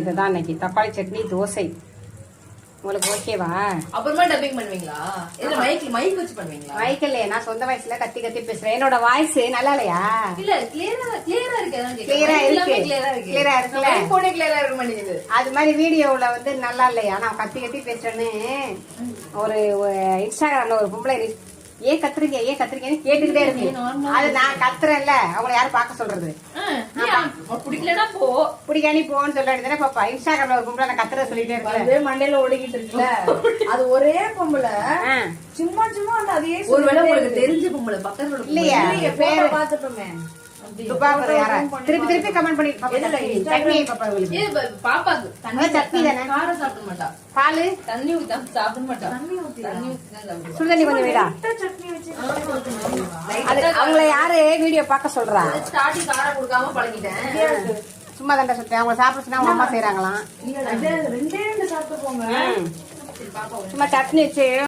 இதுதான் இன்னைக்கு. தக்காளி சட்னி தோசை. உங்களுக்கு ஓகேவா? அப்புறமா டப்பிங் பண்ணுவீங்களா? இல்ல மைக் மைக் வச்சு பண்ணுவீங்களா? மைக்கேல் நான் சொந்த வயசுல கத்தி கத்தி பேசுறேன் என்னோட வாய்ஸ் நல்லா இல்லையா? இல்ல கிளியரா கிளியரா இருக்கு இல்லாம இருக்கு. ஆ இருக்கு. Clear ஆ இருக்க மாட்டேங்குது. அது மாதிரி வீடியோவுல வந்து நல்லா இல்லையா? நான் கத்தி கத்தி பேசுறேன்னு. ஒரு இன்ஸ்டாகிராம்ல ஒரு பொம்பளை ஏன் கத்துறீங்க ஏன் கத்துறீங்கன்னு கேட்டுக்கிட்டே இருக்கு அது நான் கத்துறேன்ல. அவங்கள யாரும் பார்க்க சொல்றது. பிடிக்கலனா போ. பிடிக்கானி போன்னு சொல்ல வேண்டியதானே பாப்பா. இன்ஸ்டாகிராம்ல ஒரு பொம்பளை கத்துற சொல்லிட்டே இருக்கேன் அதே மண்டையில ஓடிக்கிட்டு இருக்குல்ல? அது ஒரே பொம்பளை. சும்மா சும்மா அந்த அதையே ஒருவேளை சொல்லிட்டே உங்களுக்கு இருக்கு. தெரிஞ்ச பொம்பளை பக்கத்துல உள்ள இல்லையா இல்லையே, பேரு. photo பார்த்துட்டோமே துபாக்கூர் யாரா திருப்பி திருப்பி கமெண்ட் பண்ணி பாப்பா? சட்னி தானே. காரம் சாப்பிட மாட்டா. பாலு? தண்ணி சாப்பிட மாட்டா. தண்ணி ஊத்தி. சுடுதண்ணி கொஞ்சம் வீடா. முட்டை சட்னி வச்சு அது அவங்கள யாரு வீடியோ பார்க்க சொல்றா? ஸ்டார்டிங் காரம் கொடுக்காம பழகிட்டேன். சும்மா தண்டை சுத்தேன். அவங்க சாப்பிட சொன்னா அவங்க அம்மா செய்யறாங்களாம் சும்மா சட்னி வச்சு